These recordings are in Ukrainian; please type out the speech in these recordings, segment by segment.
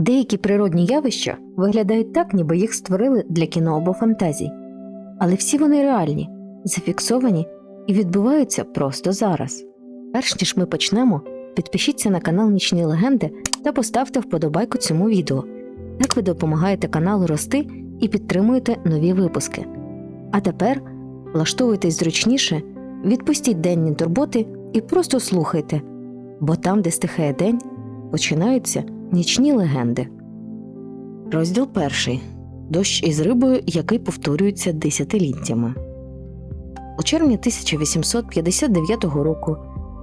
Деякі природні явища виглядають так, ніби їх створили для кіно або фантазій. Але всі вони реальні, зафіксовані і відбуваються просто зараз. Перш ніж ми почнемо, підпишіться на канал Нічні Легенди та поставте вподобайку цьому відео. Так ви допомагаєте каналу рости і підтримуєте нові випуски. А тепер влаштовуйтесь зручніше, відпустіть денні турботи і просто слухайте, бо там, де стихає день, починаються нічні легенди. Розділ перший. Дощ із рибою, який повторюється десятиліттями. У червні 1859 року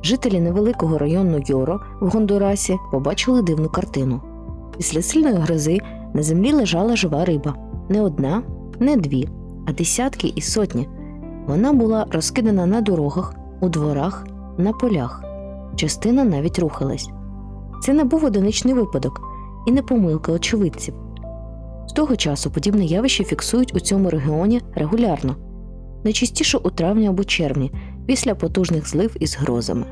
жителі невеликого району Йоро в Гондурасі побачили дивну картину. Після сильної грози на землі лежала жива риба. Не одна, не дві, а десятки і сотні. Вона була розкидана на дорогах, у дворах, на полях. Частина навіть рухалась. Це не був одиничний випадок і не помилка очевидців. З того часу подібне явище фіксують у цьому регіоні регулярно, найчастіше у травні або червні, після потужних злив із грозами.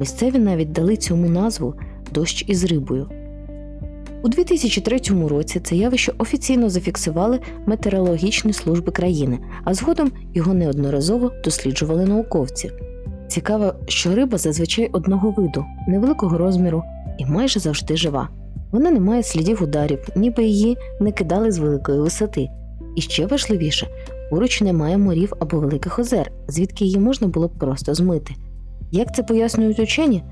Місцеві навіть дали цьому назву дощ із рибою. У 2003 році це явище офіційно зафіксували метеорологічні служби країни, а згодом його неодноразово досліджували науковці. Цікаво, що риба зазвичай одного виду, невеликого розміру і майже завжди жива. Вона не має слідів ударів, ніби її не кидали з великої висоти. І ще важливіше, поруч немає морів або великих озер, звідки її можна було б просто змити. Як це пояснюють учені?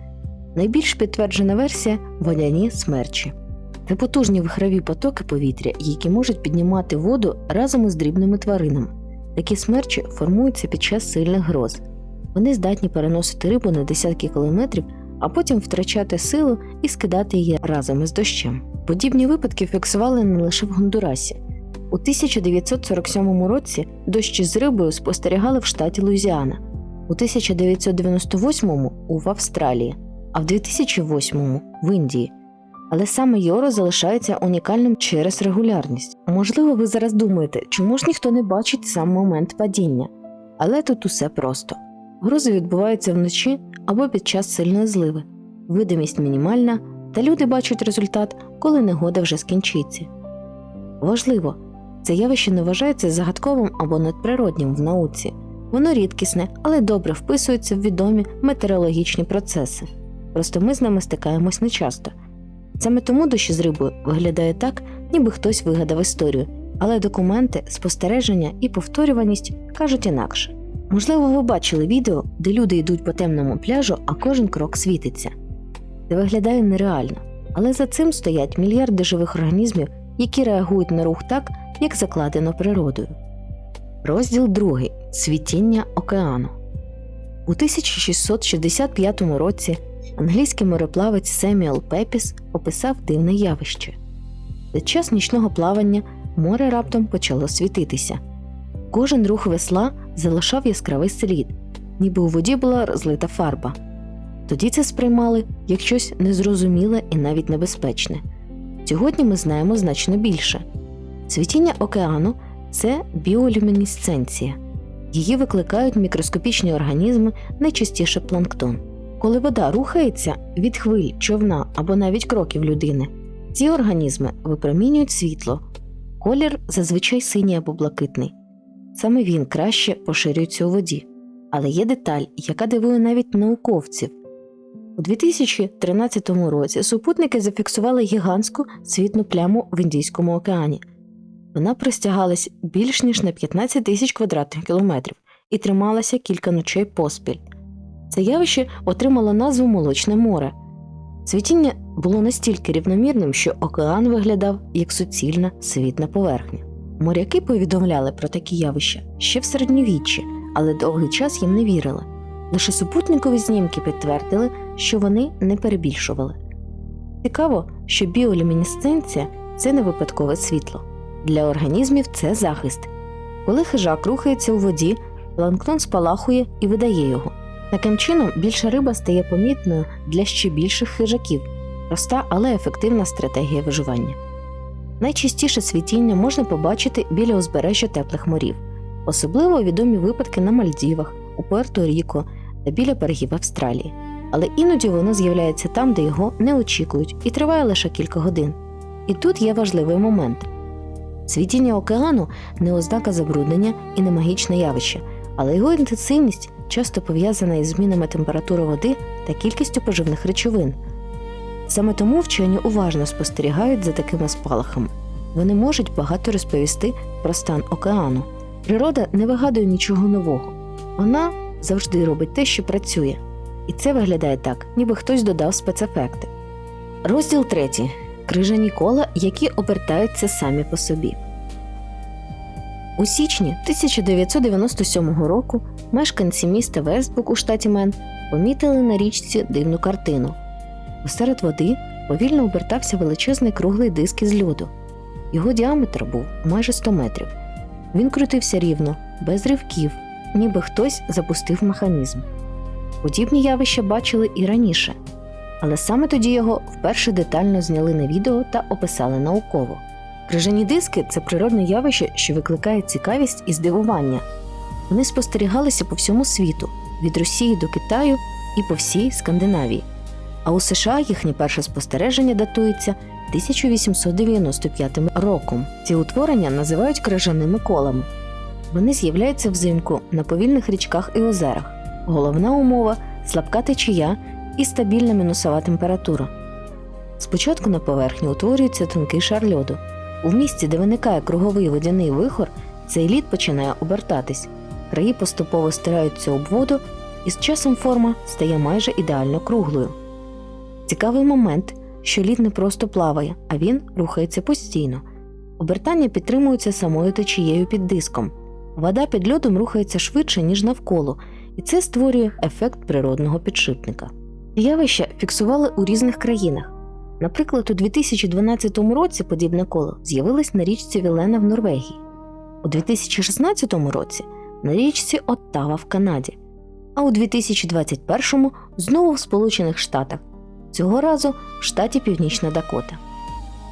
Найбільш підтверджена версія водяні смерчі. Це потужні вихрові потоки повітря, які можуть піднімати воду разом із дрібними тваринами. Такі смерчі формуються під час сильних гроз. Вони здатні переносити рибу на десятки кілометрів, а потім втрачати силу і скидати її разом із дощем. Подібні випадки фіксували не лише в Гондурасі. У 1947 році дощі з рибою спостерігали в штаті Луїзіана, у 1998 в Австралії, а в 2008 в Індії. Але саме Йоро залишається унікальним через регулярність. Можливо, ви зараз думаєте, чому ж ніхто не бачить сам момент падіння. Але тут усе просто. Грози відбуваються вночі або під час сильної зливи, видимість мінімальна, та люди бачать результат, коли негода вже скінчиться. Важливо, це явище не вважається загадковим або надприроднім в науці. Воно рідкісне, але добре вписується в відомі метеорологічні процеси. Просто ми з ними стикаємось нечасто. Саме тому дощі з рибою виглядає так, ніби хтось вигадав історію, але документи, спостереження і повторюваність кажуть інакше. Можливо, ви бачили відео, де люди йдуть по темному пляжу, а кожен крок світиться. Це виглядає нереально, але за цим стоять мільярди живих організмів, які реагують на рух так, як закладено природою. Розділ 2. Світіння океану. У 1665 році англійський мореплавець Семюел Пепіс описав дивне явище. Під час нічного плавання море раптом почало світитися. Кожен рух весла залишав яскравий слід, ніби у воді була розлита фарба. Тоді це сприймали як щось незрозуміле і навіть небезпечне. Сьогодні ми знаємо значно більше. Світіння океану це біолюмінесценція. Її викликають мікроскопічні організми, найчастіше планктон. Коли вода рухається від хвиль, човна або навіть кроків людини, ці організми випромінюють світло, колір зазвичай синій або блакитний. Саме він краще поширюється у воді. Але є деталь, яка дивує навіть науковців. У 2013 році супутники зафіксували гігантську світну пляму в Індійському океані. Вона простягалась більш ніж на 15 тисяч квадратних кілометрів і трималася кілька ночей поспіль. Це явище отримало назву Молочне море. Світіння було настільки рівномірним, що океан виглядав як суцільна світна поверхня. Моряки повідомляли про такі явища ще в середньовіччі, але довгий час їм не вірили. Лише супутникові знімки підтвердили, що вони не перебільшували. Цікаво, що біолюмінесценція це не випадкове світло. Для організмів це захист. Коли хижак рухається у воді, планктон спалахує і видає його. Таким чином, більша риба стає помітною для ще більших хижаків, проста, але ефективна стратегія виживання. Найчастіше світіння можна побачити біля узбережжя теплих морів, особливо відомі випадки на Мальдівах, у Пуерто-Ріко та біля берегів Австралії. Але іноді воно з'являється там, де його не очікують, і триває лише кілька годин. І тут є важливий момент. Світіння океану не ознака забруднення і не магічне явище, але його інтенсивність часто пов'язана із змінами температури води та кількістю поживних речовин. Саме тому вчені уважно спостерігають за такими спалахами. Вони можуть багато розповісти про стан океану. Природа не вигадує нічого нового. Вона завжди робить те, що працює. І це виглядає так, ніби хтось додав спецефекти. Розділ третій. Крижані кола, які обертаються самі по собі. У січні 1997 року мешканці міста Вестбук у штаті Мен помітили на річці дивну картину. Посеред води повільно обертався величезний круглий диск із льоду. Його діаметр був майже 100 метрів. Він крутився рівно, без ривків, ніби хтось запустив механізм. Подібні явища бачили і раніше, але саме тоді його вперше детально зняли на відео та описали науково. Крижані диски це природне явище, що викликає цікавість і здивування. Вони спостерігалися по всьому світу від Росії до Китаю і по всій Скандинавії. А у США їхнє перше спостереження датується 1895 роком. Ці утворення називають крижаними колами. Вони з'являються взимку на повільних річках і озерах. Головна умова слабка течія і стабільна мінусова температура. Спочатку на поверхні утворюється тонкий шар льоду. У місці, де виникає круговий водяний вихор, цей лід починає обертатись. Краї поступово стираються об воду, і з часом форма стає майже ідеально круглою. Цікавий момент, що лід не просто плаває, а він рухається постійно. Обертання підтримується самою течією під диском. Вода під льодом рухається швидше, ніж навколо, і це створює ефект природного підшипника. Явища фіксували у різних країнах. Наприклад, у 2012 році подібне коло з'явилось на річці Вілена в Норвегії, у 2016 році на річці Оттава в Канаді, а у 2021 знову в Сполучених Штатах, цього разу в штаті Північна Дакота.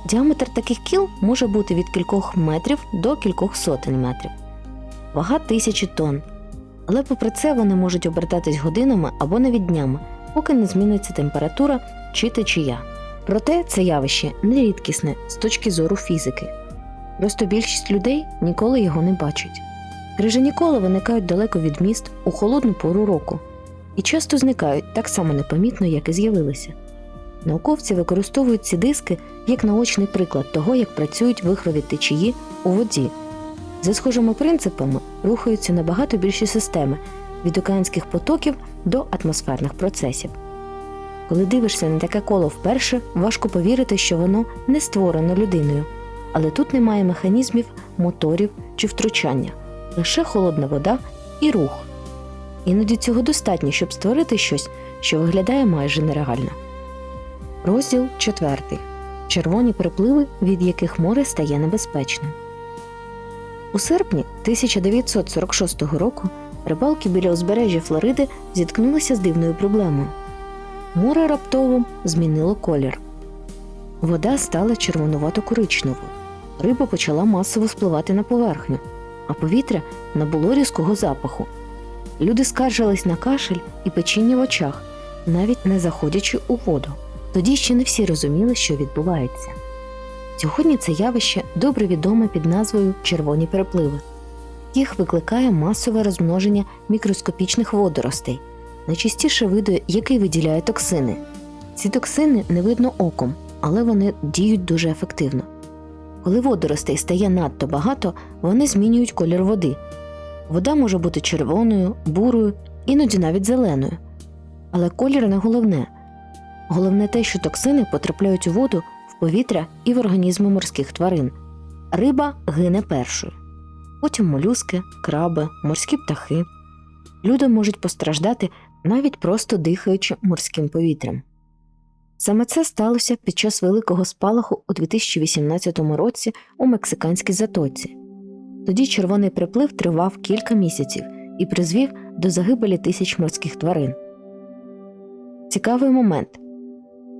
Діаметр таких кіл може бути від кількох метрів до кількох сотень метрів, вага тисячі тонн. Але попри це вони можуть обертатись годинами або навіть днями, поки не зміниться температура чи течія. Проте це явище не рідкісне з точки зору фізики. Просто більшість людей ніколи його не бачать. Крижані кола виникають далеко від міст у холодну пору року і часто зникають так само непомітно, як і з'явилися. Науковці використовують ці диски як наочний приклад того, як працюють вихрові течії у воді. За схожими принципами рухаються набагато більші системи від океанських потоків до атмосферних процесів. Коли дивишся на таке коло вперше, важко повірити, що воно не створено людиною, але тут немає механізмів, моторів чи втручання, лише холодна вода і рух. Іноді цього достатньо, щоб створити щось, що виглядає майже нереально. Розділ 4. Червоні припливи, від яких море стає небезпечним. У серпні 1946 року рибалки біля узбережжя Флориди зіткнулися з дивною проблемою. Море раптово змінило колір. Вода стала червонувато-коричневою. Риба почала масово спливати на поверхню, а повітря набуло різкого запаху. Люди скаржились на кашель і печіння в очах, навіть не заходячи у воду. Тоді ще не всі розуміли, що відбувається. Сьогодні це явище добре відоме під назвою червоні перепливи. Їх викликає масове розмноження мікроскопічних водоростей, найчастіше види, який виділяє токсини. Ці токсини не видно оком, але вони діють дуже ефективно. Коли водоростей стає надто багато, вони змінюють колір води. Вода може бути червоною, бурою, іноді навіть зеленою. Але колір не головне. Головне те, що токсини потрапляють у воду, в повітря і в організми морських тварин. Риба гине першою. Потім молюски, краби, морські птахи. Люди можуть постраждати навіть просто дихаючи морським повітрям. Саме це сталося під час великого спалаху у 2018 році у Мексиканській затоці. Тоді червоний приплив тривав кілька місяців і призвів до загибелі тисяч морських тварин. Цікавий момент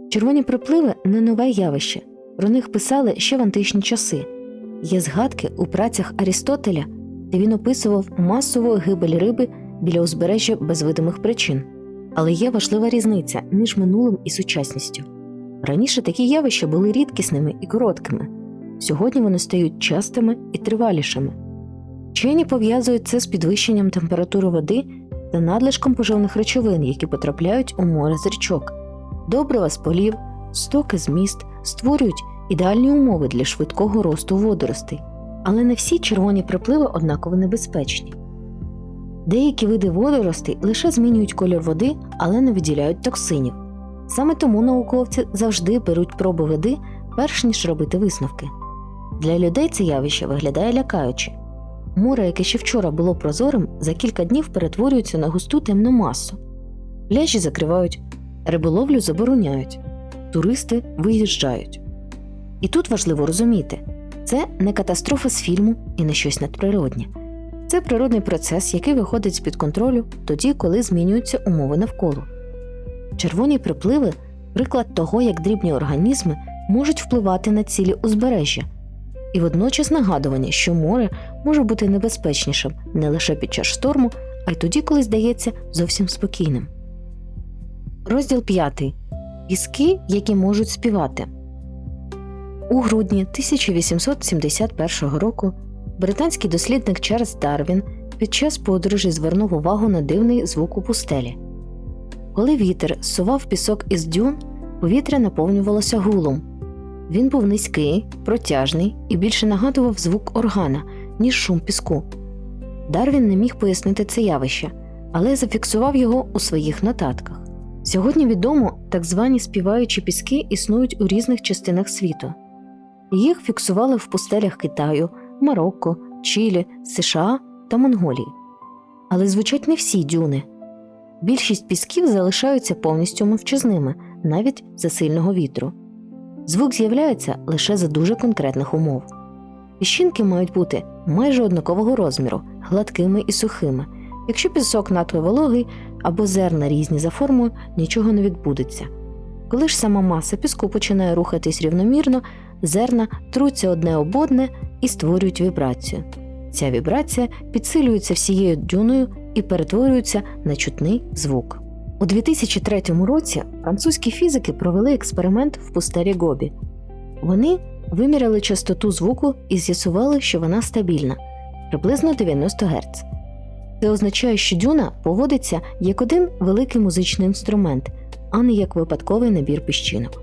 червоні припливи не нове явище, про них писали ще в античні часи. Є згадки у працях Арістотеля, де він описував масову гибель риби біля узбережжя без видимих причин. Але є важлива різниця між минулим і сучасністю. Раніше такі явища були рідкісними і короткими. Сьогодні вони стають частими і тривалішими. Вчені пов'язують це з підвищенням температури води та надлишком поживних речовин, які потрапляють у море з річок. Добрива з полів, стоки з міст створюють ідеальні умови для швидкого росту водоростей, але не всі червоні припливи однаково небезпечні. Деякі види водоростей лише змінюють колір води, але не виділяють токсинів. Саме тому науковці завжди беруть проби води, перш ніж робити висновки. Для людей це явище виглядає лякаюче. Море, яке ще вчора було прозорим, за кілька днів перетворюється на густу темну масу. Пляжі закривають, риболовлю забороняють, туристи виїжджають. І тут важливо розуміти, це не катастрофа з фільму і не щось надприроднє. Це природний процес, який виходить з під контролю тоді, коли змінюються умови навколо. Червоні припливи приклад того, як дрібні організми можуть впливати на цілі узбережжя, і водночас нагадування, що море може бути небезпечнішим не лише під час шторму, а й тоді, коли здається зовсім спокійним. Розділ 5. Піски, які можуть співати. У грудні 1871 року британський дослідник Чарльз Дарвін під час подорожі звернув увагу на дивний звук у пустелі. Коли вітер сував пісок із дюн, повітря наповнювалося гулом. Він був низький, протяжний і більше нагадував звук органа, ніж шум піску. Дарвін не міг пояснити це явище, але зафіксував його у своїх нотатках. Сьогодні відомо, так звані співаючі піски існують у різних частинах світу. Їх фіксували в пустелях Китаю, Марокко, Чилі, США та Монголії. Але звучать не всі дюни. Більшість пісків залишаються повністю мовчазними, навіть за сильного вітру. Звук з'являється лише за дуже конкретних умов. Піщинки мають бути майже однакового розміру, гладкими і сухими. Якщо пісок надто вологий або зерна різні за формою, нічого не відбудеться. Коли ж сама маса піску починає рухатись рівномірно, зерна труться одне об одне і створюють вібрацію. Ця вібрація підсилюється всією дюною і перетворюється на чутний звук. У 2003 році французькі фізики провели експеримент в пустелі Гобі. Вони виміряли частоту звуку і з'ясували, що вона стабільна приблизно 90 Гц. Це означає, що дюна поводиться як один великий музичний інструмент, а не як випадковий набір піщинок.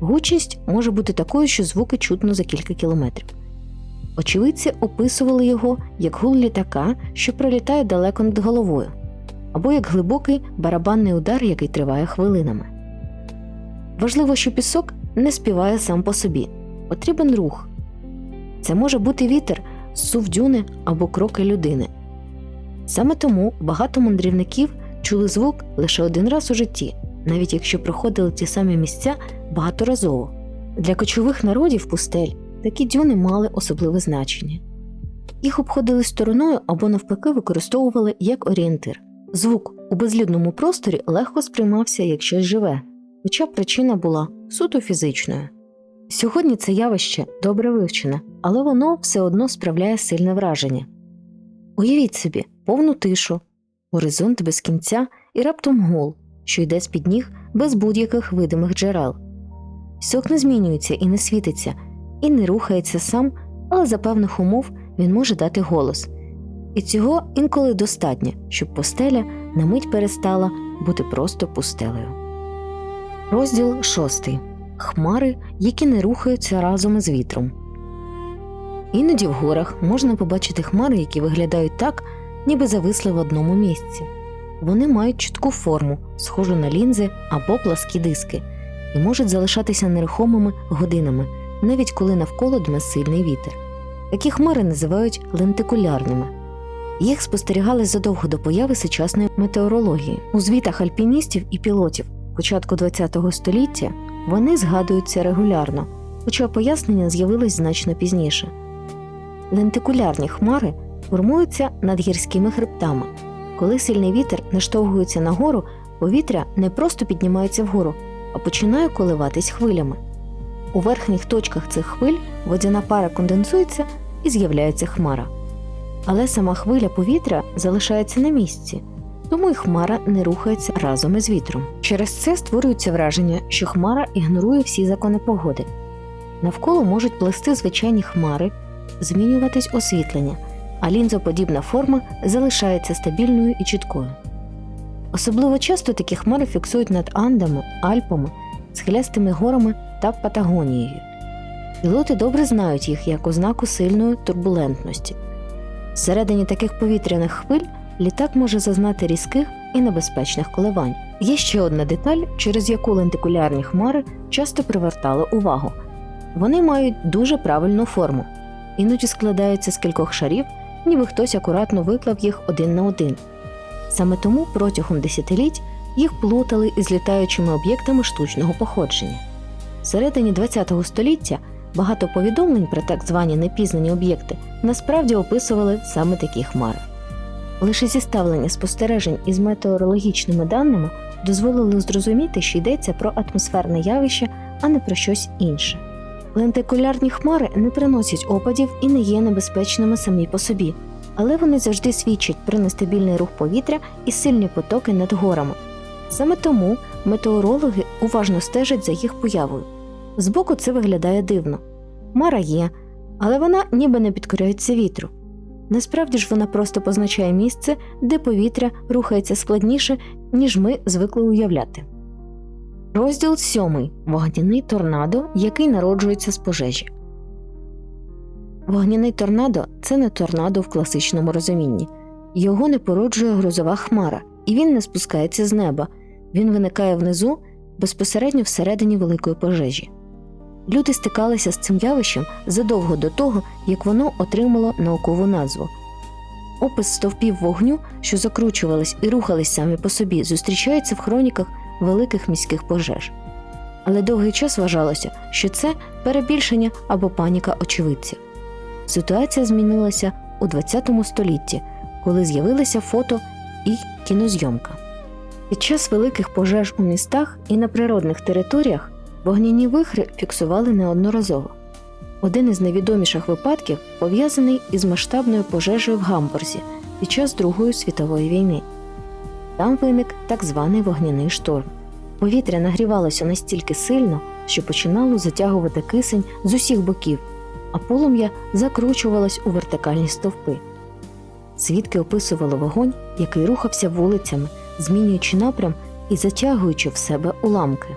Гучність може бути такою, що звуки чутно за кілька кілометрів. Очевидці описували його як гул літака, що пролітає далеко над головою, або як глибокий барабанний удар, який триває хвилинами. Важливо, що пісок не співає сам по собі, потрібен рух. Це може бути вітер, сув дюни або кроки людини. Саме тому багато мандрівників чули звук лише один раз у житті, навіть якщо проходили ті самі місця багаторазово. Для кочових народів пустель такі дюни мали особливе значення. Їх обходили стороною або навпаки використовували як орієнтир. Звук у безлюдному просторі легко сприймався як щось живе, хоча причина була суто фізичною. Сьогодні це явище добре вивчене, але воно все одно справляє сильне враження. Уявіть собі повну тишу, горизонт без кінця і раптом гул, що йде з під ніг без будь-яких видимих джерел. Пісок не змінюється і не світиться, і не рухається сам, але за певних умов він може дати голос. І цього інколи достатньо, щоб постеля на мить перестала бути просто пустелею. Розділ 6. Хмари, які не рухаються разом із вітром. Іноді в горах можна побачити хмари, які виглядають так, ніби зависли в одному місці. Вони мають чітку форму, схожу на лінзи або пласкі диски, і можуть залишатися нерухомими годинами, навіть коли навколо дме сильний вітер. Такі хмари називають лентикулярними. Їх спостерігали задовго до появи сучасної метеорології. У звітах альпіністів і пілотів початку ХХ століття вони згадуються регулярно, хоча пояснення з'явились значно пізніше. Лентикулярні хмари формуються над гірськими хребтами. Коли сильний вітер наштовхується нагору, повітря не просто піднімається вгору, а починає коливатись хвилями. У верхніх точках цих хвиль водяна пара конденсується і з'являється хмара. Але сама хвиля повітря залишається на місці, тому і хмара не рухається разом із вітром. Через це створюється враження, що хмара ігнорує всі закони погоди. Навколо можуть плести звичайні хмари, змінюватись освітлення, а лінзоподібна форма залишається стабільною і чіткою. Особливо часто такі хмари фіксують над Андами, Альпами, схилястими горами та Патагонією. Пілоти добре знають їх як ознаку сильної турбулентності. Всередині таких повітряних хвиль літак може зазнати різких і небезпечних коливань. Є ще одна деталь, через яку лентикулярні хмари часто привертали увагу. Вони мають дуже правильну форму, іноді складаються з кількох шарів, ніби хтось акуратно виклав їх один на один. Саме тому протягом десятиліть їх плутали із літаючими об'єктами штучного походження. Всередині ХХ століття багато повідомлень про так звані непізнані об'єкти насправді описували саме такі хмари. Лише зіставлення спостережень із метеорологічними даними дозволило зрозуміти, що йдеться про атмосферне явище, а не про щось інше. Лентикулярні хмари не приносять опадів і не є небезпечними самі по собі, але вони завжди свідчать про нестабільний рух повітря і сильні потоки над горами. Саме тому метеорологи уважно стежать за їх появою. Збоку це виглядає дивно. Хмара є, але вона ніби не підкоряється вітру. Насправді ж вона просто позначає місце, де повітря рухається складніше, ніж ми звикли уявляти. Розділ 7. Вогняний торнадо, який народжується з пожежі. Вогняний торнадо це не торнадо в класичному розумінні. Його не породжує грозова хмара, і він не спускається з неба. Він виникає внизу безпосередньо всередині великої пожежі. Люди стикалися з цим явищем задовго до того, як воно отримало наукову назву. Опис стовпів вогню, що закручувались і рухались самі по собі, зустрічається в хроніках великих міських пожеж. Але довгий час вважалося, що це перебільшення або паніка очевидців. Ситуація змінилася у ХХ столітті, коли з'явилися фото і кінозйомка. Під час великих пожеж у містах і на природних територіях вогняні вихри фіксували неодноразово. Один із найвідоміших випадків пов'язаний із масштабною пожежею в Гамбурзі під час Другої світової війни. Там виник так званий вогняний шторм. Повітря нагрівалося настільки сильно, що починало затягувати кисень з усіх боків, а полум'я закручувалось у вертикальні стовпи. Свідки описували вогонь, який рухався вулицями, змінюючи напрям і затягуючи в себе уламки.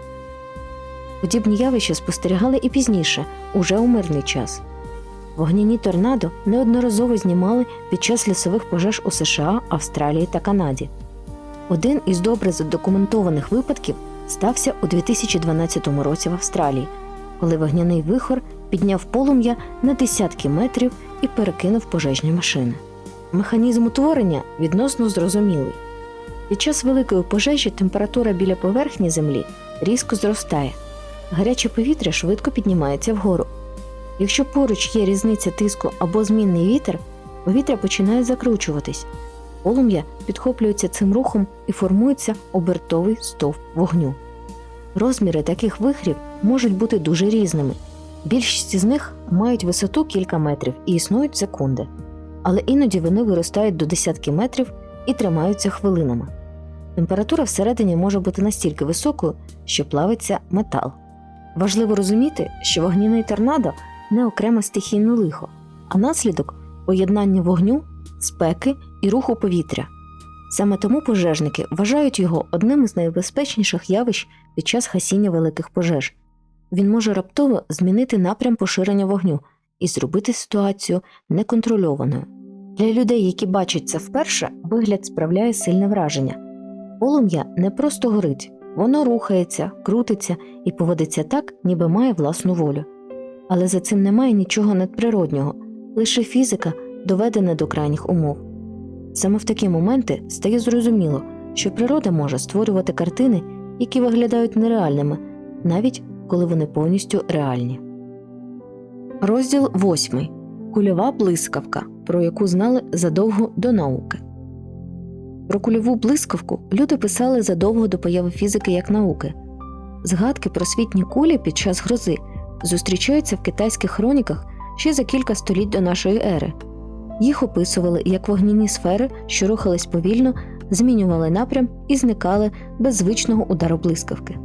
Подібні явища спостерігали і пізніше, уже у мирний час. Вогняні торнадо неодноразово знімали під час лісових пожеж у США, Австралії та Канаді. Один із добре задокументованих випадків стався у 2012 році в Австралії, коли вогняний вихор підняв полум'я на десятки метрів і перекинув пожежні машини. Механізм утворення відносно зрозумілий. Під час великої пожежі температура біля поверхні землі різко зростає, гаряче повітря швидко піднімається вгору. Якщо поруч є різниця тиску або змінний вітер, повітря починає закручуватись, полум'я підхоплюється цим рухом і формується обертовий стовп вогню. Розміри таких вихрів можуть бути дуже різними. Більшість із них мають висоту кілька метрів і існують секунди, але іноді вони виростають до десятки метрів і тримаються хвилинами. Температура всередині може бути настільки високою, що плавиться метал. Важливо розуміти, що вогняний торнадо не окреме стихійне лихо, а наслідок поєднання вогню, спеки і руху повітря. Саме тому пожежники вважають його одним із найбезпечніших явищ під час гасіння великих пожеж. Він може раптово змінити напрям поширення вогню і зробити ситуацію неконтрольованою. Для людей, які бачать це вперше, вигляд справляє сильне враження. Полум'я не просто горить, воно рухається, крутиться і поводиться так, ніби має власну волю. Але за цим немає нічого надприроднього, лише фізика доведена до крайніх умов. Саме в такі моменти стає зрозуміло, що природа може створювати картини, які виглядають нереальними, навіть коли вони повністю реальні. Розділ 8. Кульова блискавка, про яку знали задовго до науки. Про кульову блискавку люди писали задовго до появи фізики як науки. Згадки про світні кулі під час грози зустрічаються в китайських хроніках ще за кілька століть до нашої ери. Їх описували як вогняні сфери, що рухались повільно, змінювали напрям і зникали без звичного удару блискавки.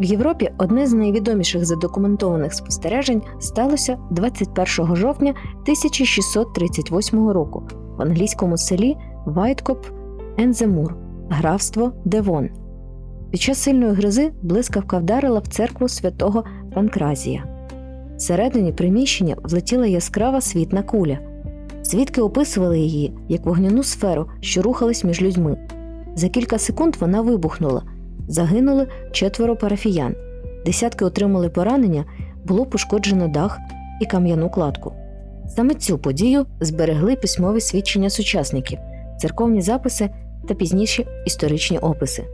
В Європі одне з найвідоміших задокументованих спостережень сталося 21 жовтня 1638 року в англійському селі Вайткоп Енземур, графство Девон. Під час сильної грози блискавка вдарила в церкву святого Панкразія. Всередині приміщення влетіла яскрава світна куля. Свідки описували її як вогняну сферу, що рухалась між людьми. За кілька секунд вона вибухнула. Загинули четверо парафіян. Десятки отримали поранення, було пошкоджено дах і кам'яну кладку. Саме цю подію зберегли письмові свідчення сучасників, церковні записи та пізніші історичні описи.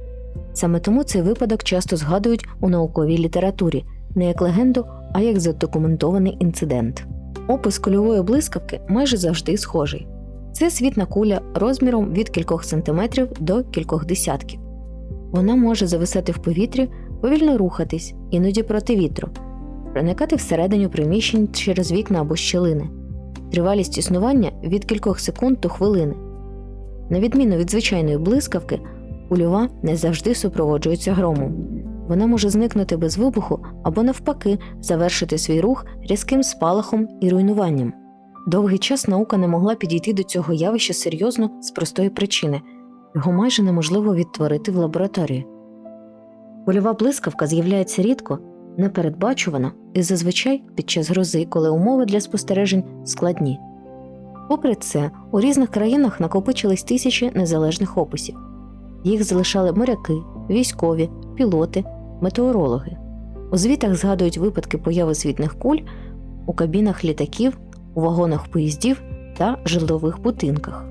Саме тому цей випадок часто згадують у науковій літературі не як легенду, а як задокументований інцидент. Опис кульової блискавки майже завжди схожий. Це світна куля розміром від кількох сантиметрів до кількох десятків. Вона може зависати в повітрі, повільно рухатись, іноді проти вітру, проникати всередину приміщень через вікна або щілини. Тривалість існування від кількох секунд до хвилини. На відміну від звичайної блискавки, кульова не завжди супроводжується громом. Вона може зникнути без вибуху або, навпаки, завершити свій рух різким спалахом і руйнуванням. Довгий час наука не могла підійти до цього явища серйозно з простої причини його майже неможливо відтворити в лабораторії. Кульова блискавка з'являється рідко, непередбачувано і зазвичай під час грози, коли умови для спостережень складні. Попри це, у різних країнах накопичились тисячі незалежних описів. Їх залишали моряки, військові, пілоти, метеорологи. У звітах згадують випадки появи світних куль у кабінах літаків, у вагонах поїздів та житлових будинках.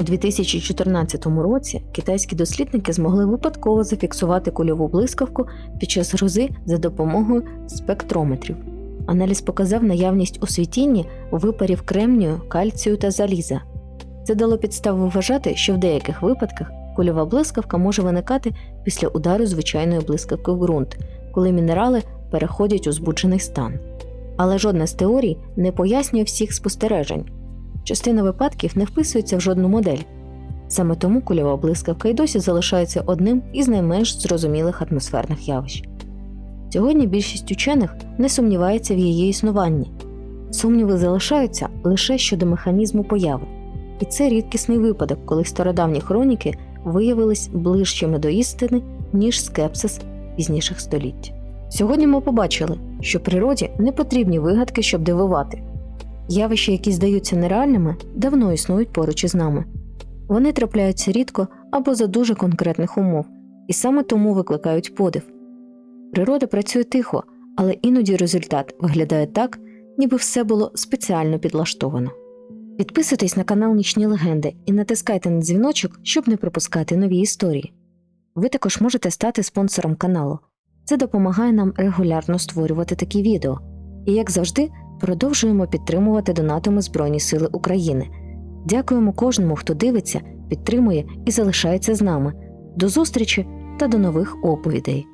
У 2014 році китайські дослідники змогли випадково зафіксувати кульову блискавку під час грози за допомогою спектрометрів. Аналіз показав наявність у світінні випарів кремнію, кальцію та заліза. Це дало підставу вважати, що в деяких випадках кульова блискавка може виникати після удару звичайної блискавки в ґрунт, коли мінерали переходять у збуджений стан. Але жодна з теорій не пояснює всіх спостережень. Частина випадків не вписується в жодну модель. Саме тому кульова блискавка й досі залишається одним із найменш зрозумілих атмосферних явищ. Сьогодні більшість учених не сумнівається в її існуванні. Сумніви залишаються лише щодо механізму появи. І це рідкісний випадок, коли стародавні хроніки виявились ближчими до істини, ніж скепсис пізніших століть. Сьогодні ми побачили, що природі не потрібні вигадки, щоб дивувати. Явища, які здаються нереальними, давно існують поруч із нами. Вони трапляються рідко або за дуже конкретних умов, і саме тому викликають подив. Природа працює тихо, але іноді результат виглядає так, ніби все було спеціально підлаштовано. Підписуйтесь на канал Нічні Легенди і натискайте на дзвіночок, щоб не пропускати нові історії. Ви також можете стати спонсором каналу. Це допомагає нам регулярно створювати такі відео. І, як завжди, продовжуємо підтримувати донатами Збройні Сили України. Дякуємо кожному, хто дивиться, підтримує і залишається з нами. До зустрічі та до нових оповідей!